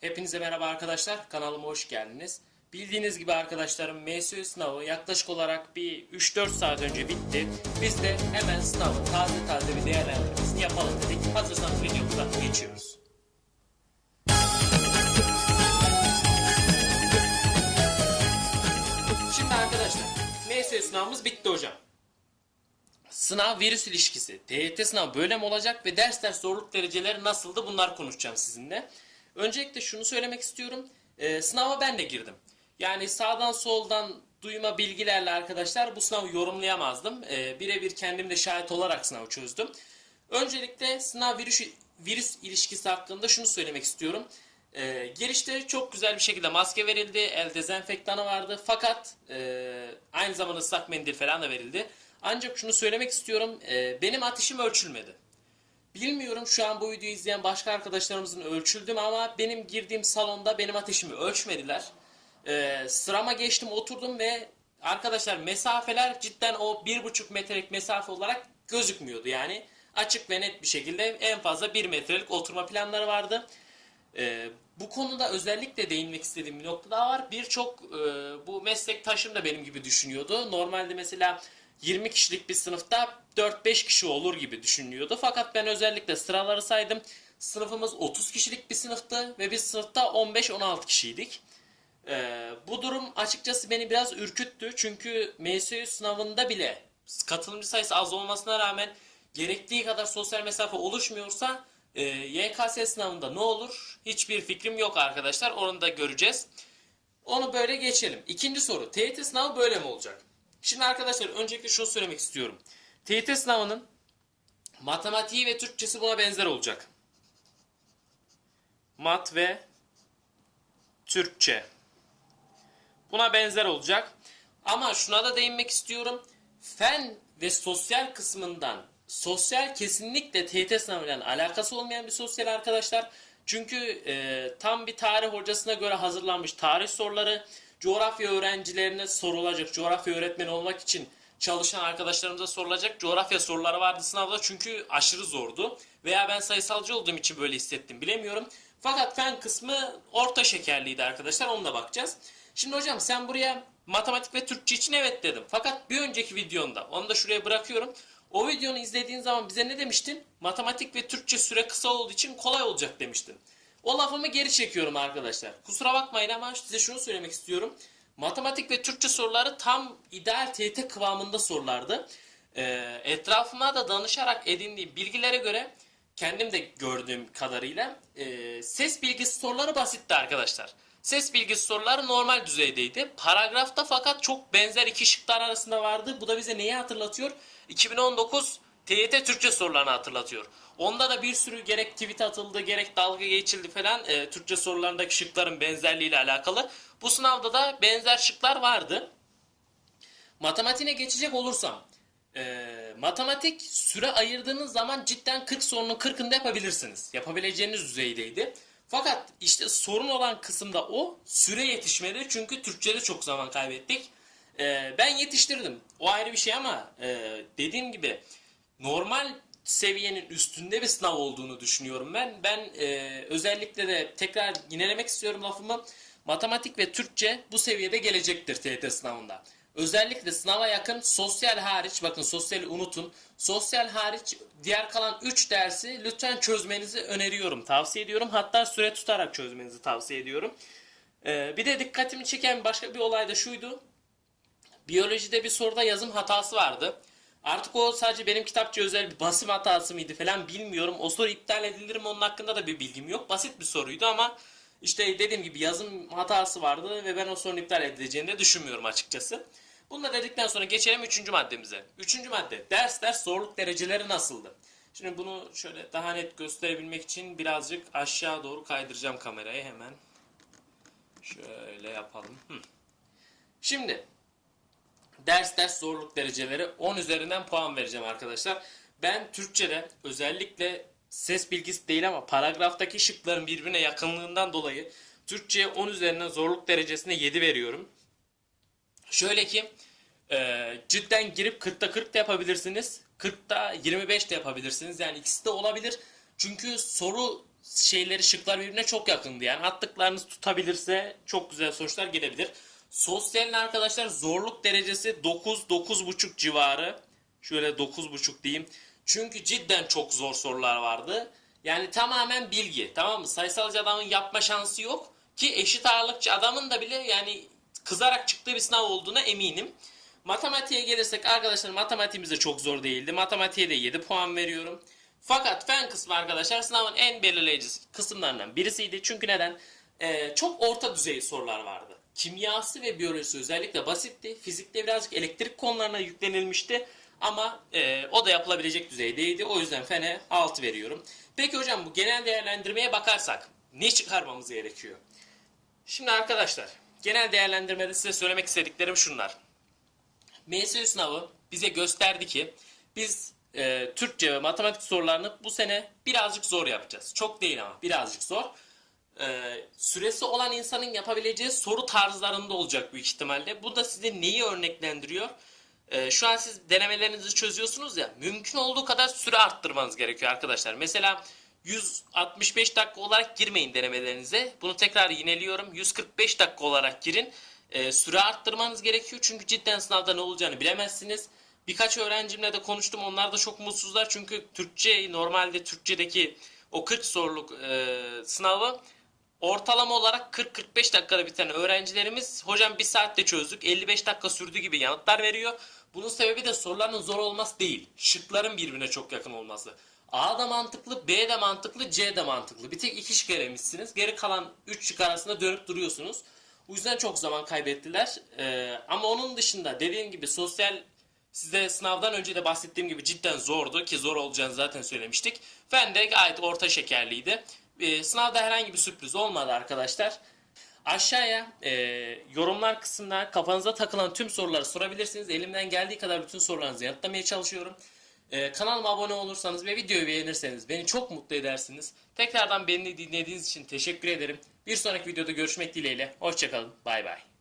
Hepinize merhaba arkadaşlar. Kanalıma hoş geldiniz. Bildiğiniz gibi arkadaşlarım MSU sınavı yaklaşık olarak bir 3-4 saat önce bitti. Biz de hemen sınavın taze taze bir değerlendirmesini yapalım dedik. Hazırsanız videomuza geçiyoruz. Şimdi arkadaşlar MSU sınavımız bitti hocam. Sınav virüs ilişkisi. TYT sınav böyle mi olacak ve ders ders zorluk dereceleri nasıldı bunlar konuşacağım sizinle. Öncelikle şunu söylemek istiyorum. Ee, sınava ben de girdim. Yani sağdan soldan duyma bilgilerle arkadaşlar bu sınavı yorumlayamazdım. Ee, Birebir kendim de şahit olarak sınavı çözdüm. Öncelikle sınav virüs, virüs ilişkisi hakkında şunu söylemek istiyorum. Ee, girişte çok güzel bir şekilde maske verildi, el dezenfektanı vardı. Fakat e, aynı zamanda ıslak mendil falan da verildi. Ancak şunu söylemek istiyorum, e, benim ateşim ölçülmedi. Bilmiyorum şu an bu videoyu izleyen başka arkadaşlarımızın ölçüldü mü ama benim girdiğim salonda benim ateşimi ölçmediler. Ee, sırama geçtim oturdum ve arkadaşlar mesafeler cidden o bir buçuk metrelik mesafe olarak gözükmüyordu. Yani açık ve net bir şekilde en fazla bir metrelik oturma planları vardı. Ee, bu konuda özellikle değinmek istediğim bir nokta daha var. Birçok e, bu meslektaşım da benim gibi düşünüyordu. Normalde mesela 20 kişilik bir sınıfta 4-5 kişi olur gibi düşünülüyordu. Fakat ben özellikle sıraları saydım. Sınıfımız 30 kişilik bir sınıftı ve biz sınıfta 15-16 kişiydik. Ee, bu durum açıkçası beni biraz ürküttü. Çünkü MSU sınavında bile katılımcı sayısı az olmasına rağmen gerektiği kadar sosyal mesafe oluşmuyorsa e, YKS sınavında ne olur? Hiçbir fikrim yok arkadaşlar. Onu da göreceğiz. Onu böyle geçelim. İkinci soru. TYT sınavı böyle mi olacak? Şimdi arkadaşlar öncelikle şunu söylemek istiyorum. TYT sınavının matematiği ve Türkçesi buna benzer olacak. Mat ve Türkçe. Buna benzer olacak. Ama şuna da değinmek istiyorum. Fen ve sosyal kısmından sosyal kesinlikle TYT sınavıyla alakası olmayan bir sosyal arkadaşlar. Çünkü e, tam bir tarih hocasına göre hazırlanmış tarih soruları coğrafya öğrencilerine sorulacak. Coğrafya öğretmeni olmak için çalışan arkadaşlarımıza sorulacak coğrafya soruları vardı sınavda çünkü aşırı zordu. Veya ben sayısalcı olduğum için böyle hissettim bilemiyorum. Fakat fen kısmı orta şekerliydi arkadaşlar onunla bakacağız. Şimdi hocam sen buraya matematik ve Türkçe için evet dedim. Fakat bir önceki videonda onu da şuraya bırakıyorum. O videonu izlediğin zaman bize ne demiştin? Matematik ve Türkçe süre kısa olduğu için kolay olacak demiştin. O lafımı geri çekiyorum arkadaşlar. Kusura bakmayın ama size şunu söylemek istiyorum. Matematik ve Türkçe soruları tam ideal TYT kıvamında sorulardı. Ee, etrafıma da danışarak edindiğim bilgilere göre kendim de gördüğüm kadarıyla e, ses bilgisi soruları basitti arkadaşlar. Ses bilgisi soruları normal düzeydeydi. Paragrafta fakat çok benzer iki şıklar arasında vardı. Bu da bize neyi hatırlatıyor? 2019 TYT Türkçe sorularını hatırlatıyor. Onda da bir sürü gerek tweet atıldı gerek dalga geçildi falan e, Türkçe sorularındaki şıkların benzerliğiyle alakalı. Bu sınavda da benzer şıklar vardı. Matematiğine geçecek olursam e, matematik süre ayırdığınız zaman cidden 40 sorunun 40'ını da yapabilirsiniz. Yapabileceğiniz düzeydeydi. Fakat işte sorun olan kısımda o süre yetişmedi çünkü Türkçe'de çok zaman kaybettik. E, ben yetiştirdim. O ayrı bir şey ama e, dediğim gibi normal seviyenin üstünde bir sınav olduğunu düşünüyorum ben. Ben e, özellikle de tekrar yinelemek istiyorum lafımı. Matematik ve Türkçe bu seviyede gelecektir TYT sınavında. Özellikle sınava yakın sosyal hariç bakın sosyali unutun. Sosyal hariç diğer kalan 3 dersi lütfen çözmenizi öneriyorum. Tavsiye ediyorum. Hatta süre tutarak çözmenizi tavsiye ediyorum. Ee, bir de dikkatimi çeken başka bir olay da şuydu. Biyolojide bir soruda yazım hatası vardı. Artık o sadece benim kitapçı özel bir basım hatası mıydı falan bilmiyorum. O soru iptal edilir mi onun hakkında da bir bilgim yok. Basit bir soruydu ama işte dediğim gibi yazım hatası vardı ve ben o sorunun iptal edileceğini de düşünmüyorum açıkçası. Bunu da dedikten sonra geçelim üçüncü maddemize. Üçüncü madde ders ders zorluk dereceleri nasıldı? Şimdi bunu şöyle daha net gösterebilmek için birazcık aşağı doğru kaydıracağım kamerayı hemen. Şöyle yapalım. Şimdi ders ders zorluk dereceleri 10 üzerinden puan vereceğim arkadaşlar. Ben Türkçe'de özellikle ses bilgisi değil ama paragraftaki şıkların birbirine yakınlığından dolayı Türkçe'ye 10 üzerinden zorluk derecesine 7 veriyorum. Şöyle ki e, cidden girip 40'ta 40 da yapabilirsiniz. 40'ta 25 de yapabilirsiniz. Yani ikisi de olabilir. Çünkü soru şeyleri şıklar birbirine çok yakındı yani. Attıklarınız tutabilirse çok güzel sonuçlar gelebilir. Sosyalin arkadaşlar zorluk derecesi 9 9.5 civarı. Şöyle 9.5 diyeyim. Çünkü cidden çok zor sorular vardı. Yani tamamen bilgi. Tamam mı? Sayısalcı adamın yapma şansı yok. Ki eşit ağırlıkçı adamın da bile yani kızarak çıktığı bir sınav olduğuna eminim. Matematiğe gelirsek arkadaşlar matematiğimiz de çok zor değildi. Matematiğe de 7 puan veriyorum. Fakat fen kısmı arkadaşlar sınavın en belirleyici kısımlarından birisiydi. Çünkü neden? Ee, çok orta düzey sorular vardı. Kimyası ve biyolojisi özellikle basitti. Fizikte birazcık elektrik konularına yüklenilmişti. Ama e, o da yapılabilecek düzeydeydi. O yüzden fene 6 veriyorum. Peki hocam bu genel değerlendirmeye bakarsak ne çıkarmamız gerekiyor? Şimdi arkadaşlar genel değerlendirmede size söylemek istediklerim şunlar. MSU sınavı bize gösterdi ki biz e, Türkçe ve matematik sorularını bu sene birazcık zor yapacağız. Çok değil ama birazcık zor. E, süresi olan insanın yapabileceği soru tarzlarında olacak büyük ihtimalle. Bu da size neyi örneklendiriyor? E, şu an siz denemelerinizi çözüyorsunuz ya mümkün olduğu kadar süre arttırmanız gerekiyor arkadaşlar. Mesela 165 dakika olarak girmeyin denemelerinize. Bunu tekrar yineliyorum. 145 dakika olarak girin. E, süre arttırmanız gerekiyor. Çünkü cidden sınavda ne olacağını bilemezsiniz. Birkaç öğrencimle de konuştum. Onlar da çok mutsuzlar. Çünkü Türkçe normalde Türkçedeki o 40 soruluk e, sınavı ortalama olarak 40-45 dakikada biten öğrencilerimiz hocam bir saatte çözdük 55 dakika sürdü gibi yanıtlar veriyor. Bunun sebebi de soruların zor olması değil. Şıkların birbirine çok yakın olması. A da mantıklı, B de mantıklı, C de mantıklı. Bir tek iki şık elemişsiniz. Geri kalan 3 şık arasında dönüp duruyorsunuz. O yüzden çok zaman kaybettiler. Ee, ama onun dışında dediğim gibi sosyal size sınavdan önce de bahsettiğim gibi cidden zordu ki zor olacağını zaten söylemiştik. Fen de gayet orta şekerliydi. Ee, sınavda herhangi bir sürpriz olmadı arkadaşlar. Aşağıya e, yorumlar kısmına kafanıza takılan tüm soruları sorabilirsiniz. Elimden geldiği kadar bütün sorularınızı yanıtlamaya çalışıyorum. E, kanalıma abone olursanız ve videoyu beğenirseniz beni çok mutlu edersiniz. Tekrardan beni dinlediğiniz için teşekkür ederim. Bir sonraki videoda görüşmek dileğiyle. Hoşçakalın. Bay bay.